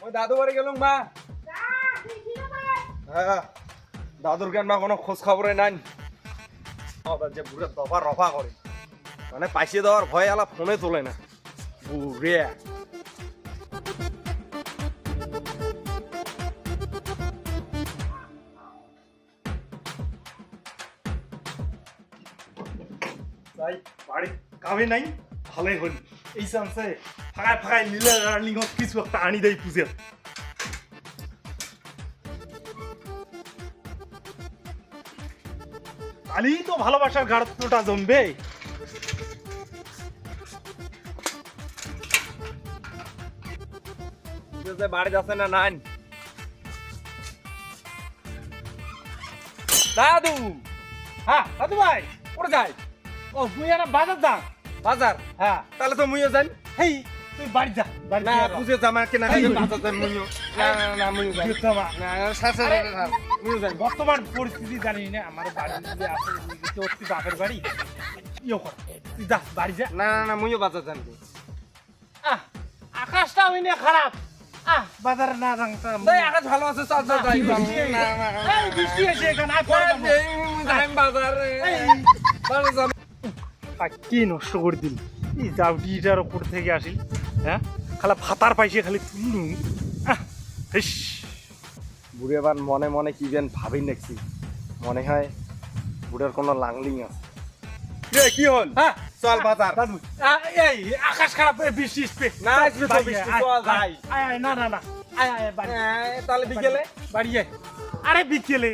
মই দাদু বাড়ি গেলাম মা। হ্যাঁ দাদুর কেন কোনো খোঁজ খবরে নাই। যে বুড়ে দফা রফা করে মানে পাইছে দেওয়ার ভয় আলা ফোনে তোলে না। বুড়ে তাই বাড়ি কামে নাই, ভালোই হল। এই চান্সে ফাঁকায় ফাঁকায় লীলা রানিংত কিছু একটা আনি দেয় পুজো কালি তো ভালোবাসার গাঢ়ত্বটা জমবে বাড়ি যাচ্ছে না নাই দাদু হ্যাঁ দাদু ভাই কোথায় যাই ও তুই একটা বাজার যা বাজার হ্যাঁ তাহলে তো মুইও যাই হেই তুই বাড়ি যা না যা বুঝে জামা কেনা এই, খাই বাজার যাই মুইও না না, না মুইও যাই বুঝতে মা। না সার সার সার মুইও যাই বর্তমান পরিস্থিতি জানি না আমার বাড়ি যদি আছে তোর তুই বাপের বাড়ি ইয়ে কর তুই যা বাড়ি যা না না না মুইও বাজার যাই আহ আকাশটা হইনে খারাপ আহ বাজারে না রাংতাম তাই আকাশ ভালো আছে চল চল যাই না না এই বৃষ্টি আছে এখানে বাজারে এই, বাজার কি নষ্ট করে দিল। এই দাউটিটার ওপর থেকে আসিল হ্যাঁ? খালা ভাতার পাইছে খালি তুললু আহ ইস, বুড়ি এবার মনে মনে কি যেন ভাবি দেখছি মনে হয় বুড়ের কোনো লাংলিং আছে। রে কি হল? হ্যাঁ। চল বাজার। এই আকাশ খারাপ বৃষ্টি না, বৃষ্টি, আয়, চল, আয়, যাই। আয়, আয়, না না না। আয় আয় বাড়ি। তাহলে বিকেলে? বাড়ি আয়। আরে বিকেলে।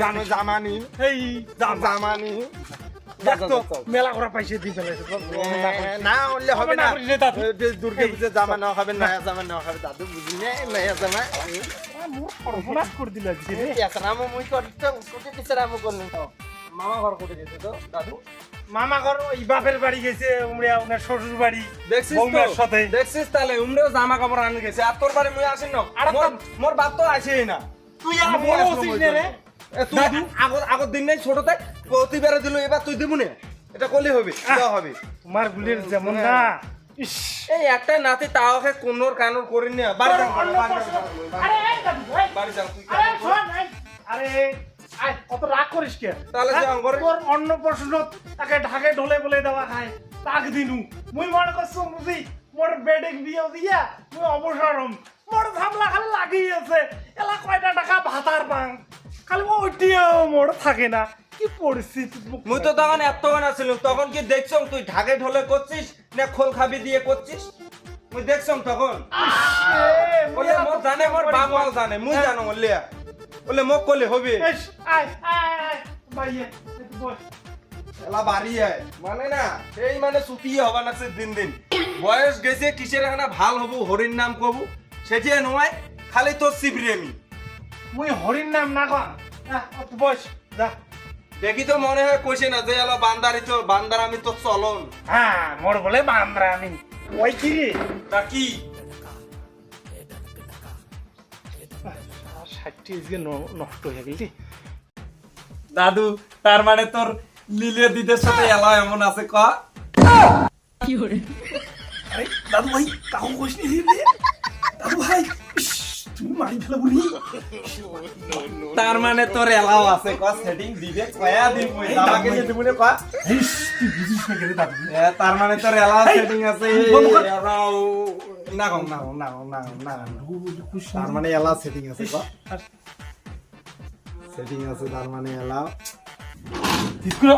জানিস? জামা নি এই জামা জামা নি দেখতো মেলা করা পাইছে দি ফেলে না হলে হবে না হবে না, দাদু। দুর্গা পুজো জামা নেওয়া হবে নয়া জামা নেওয়া হবে দাদু বুঝি না নয়া জামা সর্বনাশ করে দিল আজকে মুই করতে কোটে কিসরাম করলেন তো মামা ঘর কোটে গেছে তো দাদু। মামা ঘর ওই বাপের বাড়ি গেছে উমরিয়া ওনার শ্বশুর বাড়ি দেখছিস তো? সাথে। দেখছিস তাহলে উমরেও জামা কাপড় আনি গেছে। আর তোর বাড়ি মুই আসিন না? আরে মোর বাপ তো আসেই না। তুই আর রে? তুই আগর আগর দিন নাই ছোটতে প্রতিবারে দিল এবার তুই দিবু না। এটা করলে হবে দেওয়া হবে। তোমার গুলির যেমন না। এই একটাই নাতি তাওকে কোনোর কানোর করি না বাড়ি যাও বাড়ি যাও, আরে বাড়ি যাও তুই অত রাগ করিস কে? তাহলে হ্যাঁ? তোর অন্য প্রশ্ন তাকে ঢাকে ঢোলে বলে দেওয়া খায় তাক দিনু। মুই মনে করছ বুঝি মোর বেডে বিয়ে দিয়া মুই অবসর হম মোর ঝামলা খালি লাগি আছে এলা কয়টা টাকা ভাতার পাং খালি ওইটিও মোর থাকে না। কি পরিস্থিতি মুই তো তখন এতক্ষণ আসছিলাম তখন কি দেখছম তুই ঢাকে ঢোলে করছিস না খোল খাবি দিয়ে করছিস মুই দেখছম তখন। বলে মোর জানে মোর বাপ মাও জানে মুই জানো বললে বলে মোক কলে হবে। আয় আয় আয়, আয় বাইয়ে বস এলা বাড়ি আয় মানে না এই মানে ছুটিয়ে হবা না সে দিন দিন। বয়স গেছে কিসের এখানে ভালো হবু হরির নাম কবু সেটি নয় খালি তোর সিবরেমি মুই হরির নাম না কন বস যা। দেখি তো মনে হয় কইছে না যে এলা বান্দারি তো বান্দার আমি তো চলন। হ্যাঁ মোর বলে বান্দরা আমি ওই কি রে তা কি? ষাটটি আজকে ন- নষ্ট হয়ে গেল দাদু তার মানে তোর লিলে দিদের সাথে এলা এমন আছে ক? আরে দাদু ভাই নি? দাদু ভাই তুমি মারি ফেলা তার মানে তোর এলাও আছে ক? সেটিং দিবে কয়া দিব দাদাকে যে তুমি ক? হিস তুই বুঝিস না কেন দাদু মানে। তার মানে তোর এলাও সেটিং আছে এলাও না কম না না না না তার মানে এলাও সেটিং আছে ক? সেটিং আছে তার মানে এলাও। দিসকো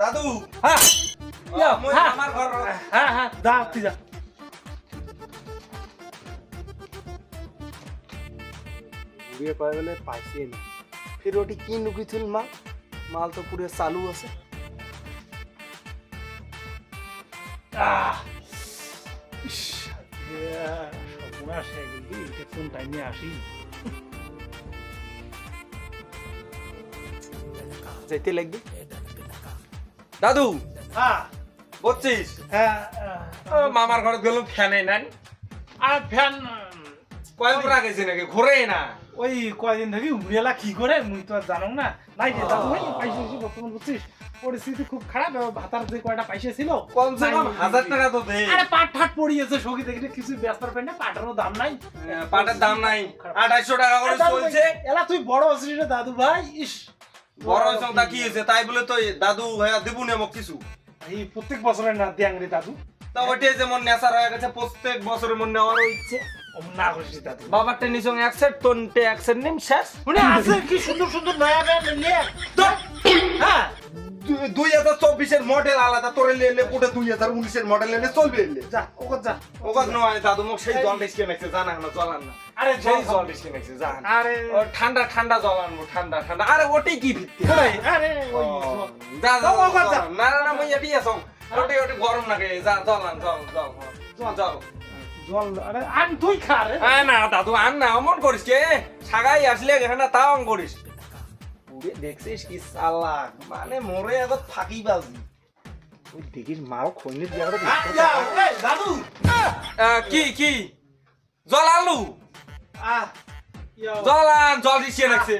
দাদু। হ্যাঁ। হ্যাঁ। আমার ঘর হ্যাঁ হ্যাঁ তুই যা ঘুরিয়ে কয়ে গেলে পাইছে না। ফির ওটি কি লুকিছিল মা? মাল তো পুরো চালু আছে। কোন টাইমে আসি? যাইতে লাগবে। দাদু! হ্যাঁ। বুঝছিস? হ্যাঁ মামার ঘরে গেলাম ফ্যানে নাই। আর ফ্যান কয়েক গেছে নাকি? ঘুরে না ওই কয়দিন থেকে উড়িয়ালা কি করে মুই তো আর জানো না। নাই ভাই বর্তমান বুঝছিস? পরিস্থিতি খুব খারাপ ভাতার যে কয়টা পয়সা ছিল কমসে কম হাজার টাকা তো দে। আরে পাট ঠাট পড়িয়েছে সখী দেখলে কিছু পাটেরও দাম নাই। পাটের দাম নাই। আঠাইশো টাকা করে চলছে। এলা তুই বড় হচ্ছিস রে দাদু ভাই ইস। বড় সংখ্যা কি হয়েছে? তাই বলে তো দাদু ভাইয়া দেবু নেব কিছু। এই প্রত্যেক বছরের না দিয়াং রে দাদু। তা ওইটাই যেমন নেশা হয়ে গেছে প্রত্যেক বছরের মন নেওয়ার ইচ্ছে। না করিস দাদু। বাবার টেনিস এক সেট তোনটে এক সেট নিম শেষ। শুনে আছে কি সুন্দর সুন্দর নয়া নিয়ে। হ্যাঁ। দুই হাজার চব্বিশের মডেল আলাদা তোরে লেলে পুটে দুই হাজার উনিশের মডেল এলে চলবে এলে যা ওকে যা। ওকাজ নয় দাদু মুখ সেই জল ডিসকে নেছে জানা না জ্বলান না। আরে সেই জল জল ডিসকে জান। আরে। ও ঠান্ডা ঠান্ডা জ্বলানো ঠান্ডা ঠান্ডা। আরে ওটাই কি ভিত্তি? কোথায়? আরে যা। না না না মই এটি আছো। ওটাই ওটাই গরম লাগে। যা জ্বলান জল জল জল জল। জল। আরে আন তুই খা রে। না দাদু আন না অমন করিস কে? সাগাই আসলে এখানে তাও করিস। দেখছিস কি চালাক? মানে মোরে এত ফাঁকি বাজি। ওই দেখিস যা, এই, দাদু! কি কি? জল আলু জল আন জল দিছিয়ে রাখছে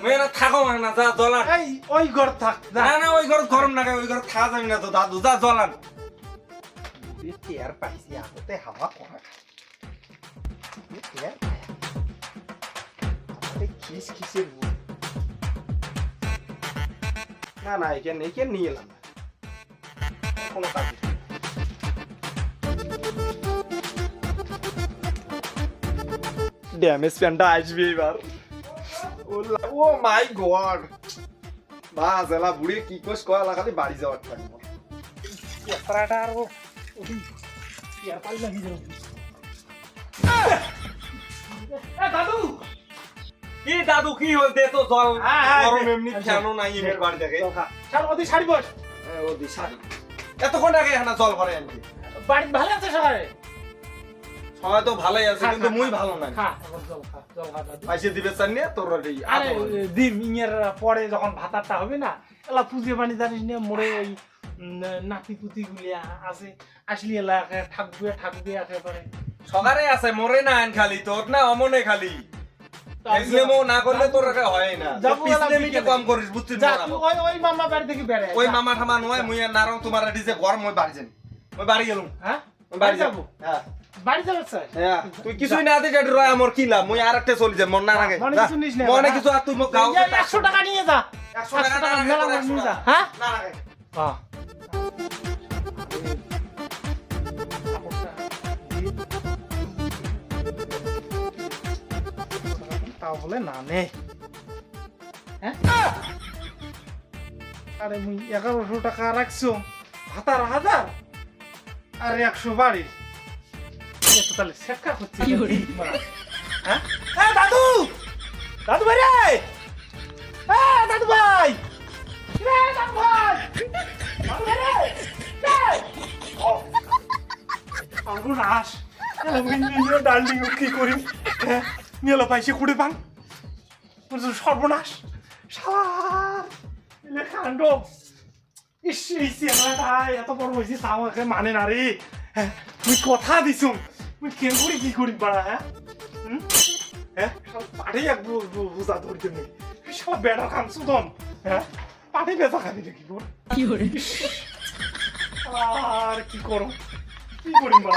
মই না থাকো না যা জল আন এই ওই ঘর থাক। না না ওই ঘর গরম না ওই ঘর থাকা যাবে না তো দাদু যা জল আন টের পাইছি আগতে হাওয়া করা টের খিস খিসের না না এখানে এখানে নিয়ে এলাম। না কোনো কাজ। ড্যামেজ প্যান্টটা আসবে এবার। Oh my god. মা জেলা বুড়ি কি কোস কয়া খালি বাড়ি যাওয়ার টাইম পেপারাটা আর ও ওই ইয়ার পাল লাগি যাবে এ দাদু! কি দাদু কি হইতে তো জল। হ্যাঁ, হ্যাঁ, গরম এমনি আচ্ছা। নাই দেখে চল ওদি শাড়ি বস। হ্যাঁ, ও শাড়ি। এতক্ষণ আগে এখানে জল ভরে আনছি। বাড়ি ভালো আছে সবাই? সবাই তো ভালোই আছে কিন্তু মুই ভালো নাই। পাইছে দিবে চান নিয়ে তোর। দিম ইয়ের পরে যখন ভাতারটা হবে না এলা পুজো পানি জানিস না মোড়ে ওই নাতি পুতি গুলি আছে আসলি এলা থাকবে থাকবে একেবারে। সকারে আছে মরে না আন খালি তোর না অমনে খালি। এসলেমো না করলে তোর হয় না। বিকেলে। কম করিস বুঝছিস না ওই ওই মামা বাড়ি থেকে বেড়ে ওই মামা ঠামা নয় মুই আর নারং তোমার ডিজে গরম মই বাড়ি যাই মই বাড়ি গেলুম। হ্যাঁ? বাড়ি যাব? হ্যাঁ। বাড়ি যাবে স্যার? হ্যাঁ। তুই কিছুই না দিস এটা রয় আমার কি লাভ? মুই আর একটা চলি যাই মন না লাগে মনে কিছু এবার, কিছু আর তুই মোক গাও এই একশো টাকা নিয়ে যা। একশো একশো টাকা টাকা না টাকা। হ্যাঁ? না লাগে হ্যাঁ তাও বলে না নে। হ্যাঁ? আরে মুই এগারোশো টাকা রাখছো। হাতার হাজার? আর একশো বাড়ি এত তাহলে শেখা হচ্ছে হ্যাঁ? দাদু! দাদু ভাই রে! এ, দাদু ভাই! রে, দাদু ভাই! দাদু ভাই রে! এই! ও! সর্বনাশ আমি নিয়ে ডান্ডিং কি করি? হ্যাঁ? নিয়ে পাইছে কুড়ে পান সর্বনাশ। সার কাণ্ড। ইস এত বড় হয়েছে একে মানে না রে। হ্যাঁ তুই কথা দিছুম তুই কেন করে কি করি পারা হ্যাঁ? হ্যাঁ? পাঠে এক বু- বু- ধরতে নেই সব বেড়া খান সুদম হ্যাঁ? পাঠে বেচা খাবি নাকি তোর? ইস, আর কি করো? কি করি বা